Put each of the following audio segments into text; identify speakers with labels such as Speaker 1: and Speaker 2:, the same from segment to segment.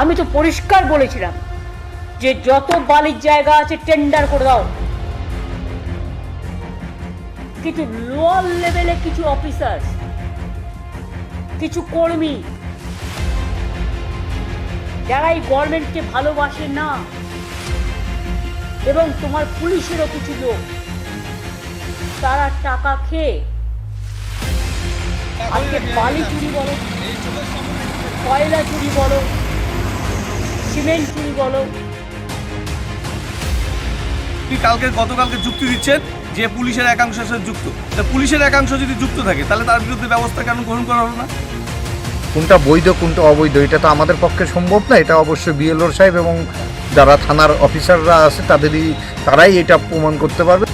Speaker 1: আমি তো পরিষ্কার বলেছিলাম যে যত বালির জায়গা আছে টেন্ডার করে দাও। কিন্তু লোয়ার লেভেলে কিছু অফিসার কিছু কর্মী, যারা এই গভর্নমেন্টকে ভালোবাসে না, এবং তোমার পুলিশেরও কিছু লোক, তারা টাকা খেয়ে আজকে বালি চুরি বলো, কয়লা চুরি বলো সিমেন্ট চুরি বলো।
Speaker 2: কালকে গতকালকে যুক্তি দিচ্ছেন যে পুলিশের একাংশ সাথে যুক্ত? তা পুলিশের একাংশ যদি যুক্ত থাকে তাহলে তার বিরুদ্ধে ব্যবস্থা কেন গ্রহণ করা হলো না?
Speaker 3: কোনটা বৈধ কোনটা অবৈধ এটা তো আমাদের পক্ষে সম্ভব না। এটা অবশ্যই বিএলওর সাহেব এবং যারা থানার অফিসাররা আছে তাদেরই তারাই এটা প্রমাণ করতে পারবে।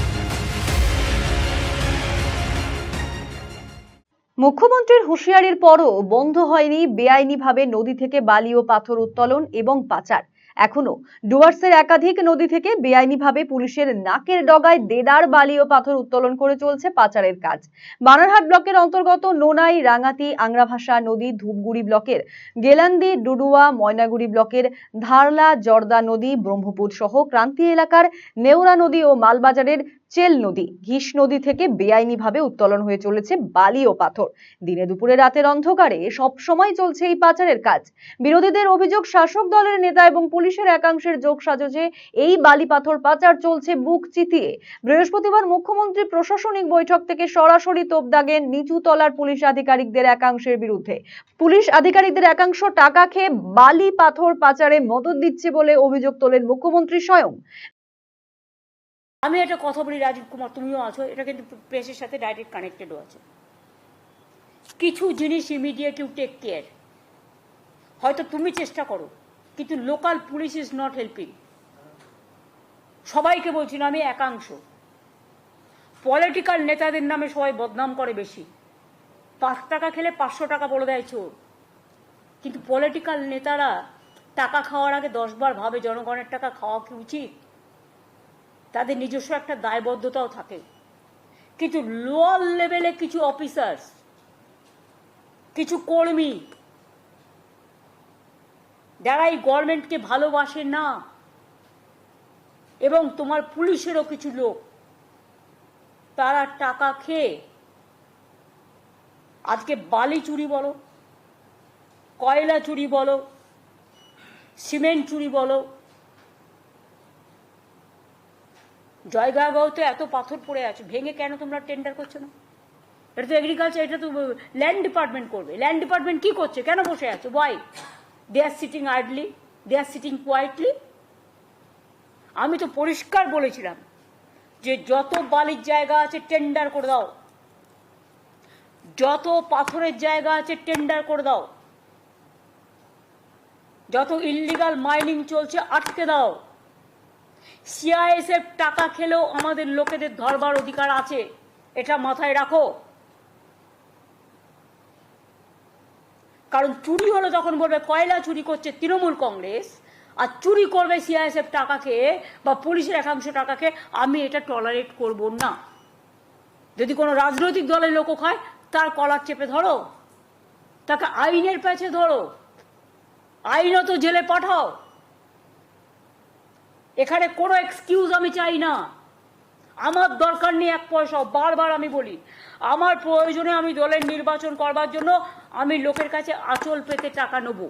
Speaker 4: হুঁশিয়ারির পরও বন্ধ হয়নি, বেআইনিভাবে নদী থেকে বালি ও পাথর উত্তোলন এবং পাচার। এখনও ডুয়ার্সের একাধিক নদী থেকে বেআইনিভাবে পুলিশের নাকের ডগায় দেদার বালি ও পাথর উত্তোলন করে চলছে পাচারের কাজ। বানারহাট ব্লকের অন্তর্গত নোনাই, রাঙাতি, আংরাভাষা নদী, ধূপগুড়ি ব্লকের গেলান্দি, ডুডুয়া, ময়নাগুড়ি ব্লকের ধারলা, জর্দা নদী ব্রহ্মপুর সহ ক্রান্তি এলাকার নেওরা নদী ও মালবাজারের চেল নদী, ঘিস নদী থেকে বেআইনিভাবে উত্তোলন হয়ে চলেছে বালি ও পাথর। দিনে দুপুরে রাতের অন্ধকারে সব সময় চলছে এই পাচারের কাজ। বিরোধীদের অভিযোগ শাসক দলের নেতা এবং পুলিশের একাংশের যোগ সাজসে এই বালি পাথর পাচার চলছে বুক চিতিয়ে। বৃহস্পতিবার মুখ্যমন্ত্রী প্রশাসনিক বৈঠক থেকে সরাসরি তোপ দাগেন নিচু তলার পুলিশ আধিকারিকদের একাংশের বিরুদ্ধে। পুলিশ আধিকারিকদের একাংশ টাকা খেয়ে বালি পাথর পাচারে মদত দিচ্ছে বলে অভিযোগ তোলেন মুখ্যমন্ত্রী স্বয়ং।
Speaker 1: আমি একটা কথা বলি, রাজীব কুমার, তুমিও আছো, এটা কিন্তু প্রেসের সাথে ডাইরেক্ট কানেক্টেডও আছে। কিছু জিনিস ইমিডিয়েট ইউ টেক কেয়ার হয়তো তুমি চেষ্টা করো, কিন্তু local police is not helping সবাইকে বলছি আমি একাংশ। পলিটিক্যাল নেতাদের নামে সবাই বদনাম করে বেশি। পাঁচ টাকা খেলে পাঁচশো টাকা বলে দেয় চোর। কিন্তু পলিটিক্যাল নেতারা টাকা খাওয়ার আগে দশবার ভাবে, জনগণের টাকা খাওয়া কি উচিত? তাদের নিজস্ব একটা দায়বদ্ধতাও থাকে। কিন্তু লোয়ার লেভেলে কিছু অফিসার্স কিছু কর্মী, যারা এই গভর্নমেন্টকে ভালোবাসে না, এবং তোমার পুলিশেরও কিছু লোক, তারা টাকা খেয়ে আজকে বালি চুরি বলো, কয়লা চুরি বলো, সিমেন্ট চুরি বলো জয়গাঁও তো এত পাথর পড়ে আছে, ভেঙে কেন তোমরা টেন্ডার করছ না? এটা তো এগ্রিকালচার এটা তো ল্যান্ড ডিপার্টমেন্ট করবে। ল্যান্ড ডিপার্টমেন্ট কি করছে? কেন বসে আছে? Why they are sitting hardly they are sitting quietly আমি তো পরিষ্কার বলেছিলাম যে যত বালির জায়গা আছে টেন্ডার করে দাও। যত পাথরের জায়গা আছে টেন্ডার করে দাও। যত ইল্লিগাল মাইনিং চলছে, আটকে দাও। সিআইএসএফ টাকা খেলেও আমাদের লোকেদের ধরবার অধিকার আছে। এটা মাথায় রাখো। কারণ চুরি হলো তখন বলবে, কয়লা চুরি করছে তৃণমূল কংগ্রেস, আর চুরি করবে সিআইএসএফ টাকা খেয়ে বা পুলিশের একাংশ টাকা খেয়ে, আমি এটা টলারেট করব না। যদি কোনো রাজনৈতিক দলের লোক খায় তার কলার চেপে ধরো। তাকে আইনের প্যাচে ধরো। আইনত জেলে পাঠাও। এখানে কোনো এক্সকিউজ আমি চাই না। আমার দরকার নেই এক পয়সা বারবার আমি বলি, আমার প্রয়োজনে আমি দলের নির্বাচন করবার জন্য আমি লোকের কাছে আঁচল পেতে টাকা নেব।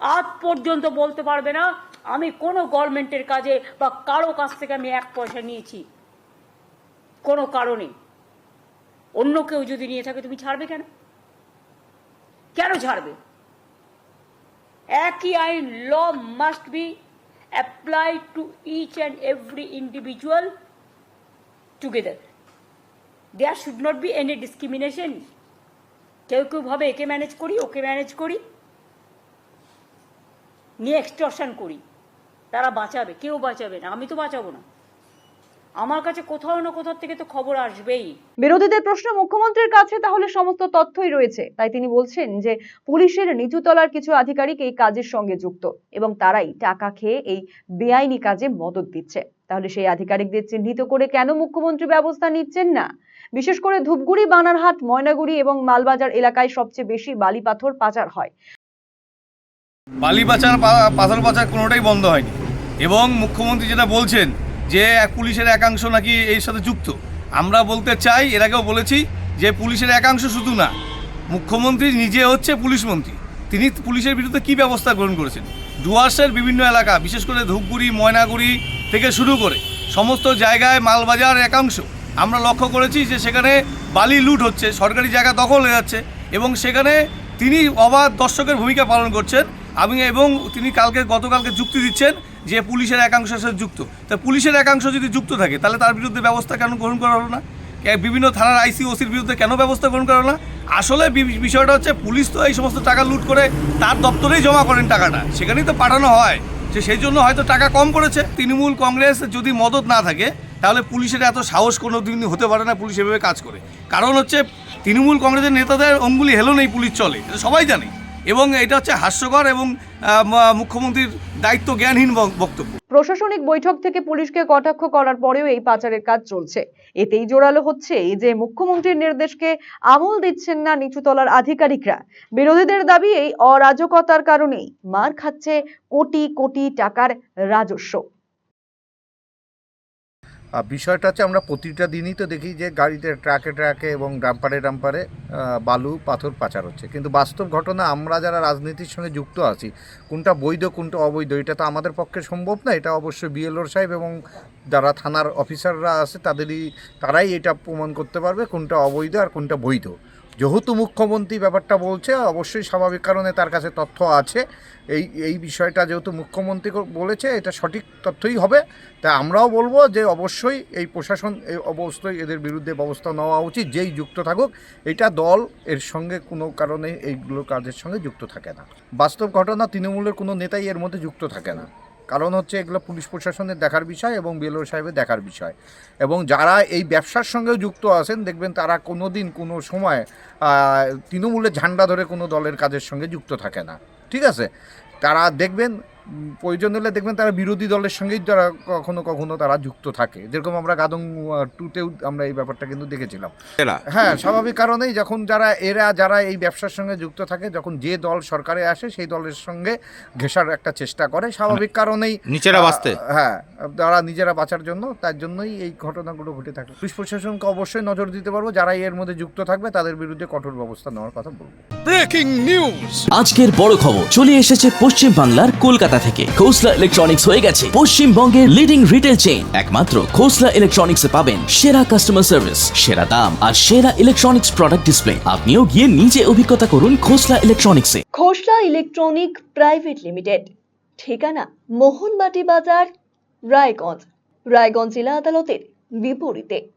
Speaker 1: আজ পর্যন্ত বলতে পারবে না, আমি কোনো গভর্নমেন্টের কাজে বা কারও কাছ থেকে আমি এক পয়সা নিয়েছি। কোনো কারণে। অন্য কেউ যদি নিয়ে থাকে, তুমি ছাড়বে কেন? কেন ছাড়বে? একই আইন law must be applied to each and every individual together. There should not be any discrimination. কেউ কেউ ভাবে একে ম্যানেজ করি ওকে ম্যানেজ করি নিয়ে এক্সটর্শন করি তারা বাঁচাবে কেউ বাঁচাবে না আমি তো বাঁচাবো না আমার কাছে কোথাও না কোথাও থেকে তো খবর আসবেই।
Speaker 4: বিরোধীদের প্রশ্ন মুখ্যমন্ত্রীর কাছে তাহলে সমস্ত তথ্যই রয়েছে। তাই তিনি বলছেন যে পুলিশের নিচু তলার কিছু আধিকারিক এই কাজের সঙ্গে যুক্ত এবং তারাই টাকা খেয়ে এই বেআইনি কাজে মদত দিচ্ছে। তাহলে সেই আধিকারিকদের চিহ্নিত করে কেন মুখ্যমন্ত্রী ব্যবস্থা নিচ্ছেন না? বিশেষ করে ধূপগুড়ি বানারহাট ময়নাগুড়ি এবং মালবাজার এলাকায় সবচেয়ে বেশি বালি পাথর পাচার হয়।
Speaker 2: বালি পাচার পাথর পাচার কোনোটাই বন্ধ হয়নি। এবং মুখ্যমন্ত্রী যেটা বলছেন যে পুলিশের একাংশ নাকি এর সাথে যুক্ত। আমরা বলতে চাই, এর আগেও বলেছি যে পুলিশের একাংশ শুধু না, মুখ্যমন্ত্রী নিজে হচ্ছে পুলিশ মন্ত্রী। তিনি পুলিশের বিরুদ্ধে কী ব্যবস্থা গ্রহণ করেছেন? ডুয়ার্সের বিভিন্ন এলাকা, বিশেষ করে ধূপগুড়ি, ময়নাগুড়ি থেকে শুরু করে সমস্ত জায়গায় মালবাজার একাংশ। আমরা লক্ষ্য করেছি যে সেখানে বালি লুট হচ্ছে, সরকারি জায়গা দখল হয়ে যাচ্ছে এবং সেখানে তিনি অবাধ দর্শকের ভূমিকা পালন করছেন আমি এবং তিনি কালকে, গতকালকে যুক্তি দিচ্ছেন যে পুলিশের একাংশের সাথে যুক্ত। তা পুলিশের একাংশ যদি যুক্ত থাকে, তাহলে তার বিরুদ্ধে ব্যবস্থা কেন গ্রহণ করা হলো না? বিভিন্ন থানার আইসি, ওসির বিরুদ্ধে কেন ব্যবস্থা গ্রহণ করা হলো না? আসলে বিষয়টা হচ্ছে, পুলিশ তো এই সমস্ত টাকা লুট করে তার দপ্তরেই জমা করেন টাকাটা। সেখানেই তো পাঠানো হয়। যে সেই জন্য হয়তো টাকা কম করেছে। তৃণমূল কংগ্রেস যদি মদত না থাকে, তাহলে পুলিশের এত সাহস কোনো দিন হতে পারে না পুলিশ এভাবে কাজ করে। কারণ হচ্ছে, তৃণমূল কংগ্রেসের নেতাদের অঙ্গুলি হেলো নেই পুলিশ চলে। সবাই জানে। এবং এটা হচ্ছে হাস্যকর এবং মুখ্যমন্ত্রীর দায়িত্ব জ্ঞানহীন বক্তব্য।
Speaker 4: প্রশাসনিক বৈঠক থেকে পুলিশকে কটাক্ষ করার পরেও এই পাচারের কাজ চলছে। এতেই জোরালো হচ্ছে এই যে মুখ্যমন্ত্রীর নির্দেশকে আমল দিচ্ছেন না নিচুতলার আধিকারিকরা। বিরোধীদের দাবি এই অরাজকতার কারণেই। মার খাচ্ছে কোটি কোটি টাকার রাজস্ব।
Speaker 3: বিষয়টা হচ্ছে আমরা প্রতিটা দিনই তো দেখি যে গাড়িতে ট্রাকে ট্রাকে এবং ডাম্পারে ডাম্পারে বালু, পাথর পাচার হচ্ছে। কিন্তু বাস্তব ঘটনা, আমরা যারা রাজনীতির সঙ্গে যুক্ত আছি, কোনটা বৈধ, কোনটা অবৈধ, এটা তো আমাদের পক্ষে সম্ভব না। এটা অবশ্য বিএলওর সাহেব এবং যারা থানার অফিসাররা আছে, তাদেরই, তারাই এটা প্রমাণ করতে পারবে কোনটা অবৈধ আর কোনটা বৈধ। যেহেতু মুখ্যমন্ত্রী ব্যাপারটা বলছে অবশ্যই স্বাভাবিক কারণে তার কাছে তথ্য আছে, এই এই বিষয়টা যেহেতু মুখ্যমন্ত্রী বলেছে, এটা সঠিক তথ্যই হবে। তা আমরাও বলব যে অবশ্যই এই প্রশাসন, এই অবশ্যই এদের বিরুদ্ধে ব্যবস্থা নেওয়া উচিত, যেই যুক্ত থাকুক, এটা দল এর সঙ্গে কোনো কারণে এইগুলো কাজের সঙ্গে যুক্ত থাকে না। বাস্তব ঘটনা তৃণমূলের কোনো নেতাই এর মধ্যে যুক্ত থাকে না। কারণ হচ্ছে এগুলো পুলিশ প্রশাসনের দেখার বিষয় এবং বিএলও সাহেবের দেখার বিষয়। এবং যারা এই ব্যবসার সঙ্গেও যুক্ত আছেন, দেখবেন তারা কোনো দিন কোনো সময় তৃণমূলের ঝান্ডা ধরে কোনো দলের কাজের সঙ্গে যুক্ত থাকে না। ঠিক আছে? তারা দেখবেন প্রয়োজন হলে দেখবেন তারা বিরোধী দলের সঙ্গেই তারা কখনো কখনো তারা যুক্ত থাকে। যেরকম আমরা গাদং টুতেও আমরা এই ব্যাপারটা কিন্তু দেখেছিলাম। হ্যাঁ স্বাভাবিক কারণেই যখন যারা এরা যারা এই ব্যবসার সঙ্গে যুক্ত থাকে যখন যে দল সরকারে আসে সেই দলের সঙ্গে ঘেসার একটা চেষ্টা করে। স্বাভাবিক কারণেই
Speaker 5: নিচেরা
Speaker 3: আহ,
Speaker 5: বাঁচতে।
Speaker 3: হ্যাঁ তারা নিজেরা বাঁচার জন্য তার জন্যই এই ঘটনাগুলো ঘটে থাকে। পুলিশ প্রশাসনকে অবশ্যই নজর দিতে পারব। যারা এর মধ্যে যুক্ত থাকবে তাদের বিরুদ্ধে কঠোর ব্যবস্থা নেওয়ার কথা বলব।
Speaker 5: ব্রেকিং নিউজ
Speaker 6: আজকের বড় খবর চলে এসেছে পশ্চিম বাংলার কলকাতা থেকে। খোসলা ইলেকট্রনিক্স হয়ে গেছে। পশ্চিমবঙ্গের লিডিং রিটেল চেইন একমাত্র খোসলা ইলেকট্রনিক্স এ পাবেন সেরা কাস্টমার সার্ভিস সেরা দাম আর সেরা ইলেকট্রনিক্স প্রোডাক্ট ডিসপ্লে আপনিও গিয়ে নিজে অভিজ্ঞতা করুন খোসলা ইলেকট্রনিক্সে
Speaker 4: খোসলা ইলেকট্রনিক প্রাইভেট লিমিটেড ঠিকানা মোহনবাটি বাজার রায়গঞ্জ। রায়গঞ্জ জেলা আদালতের বিপরীতে।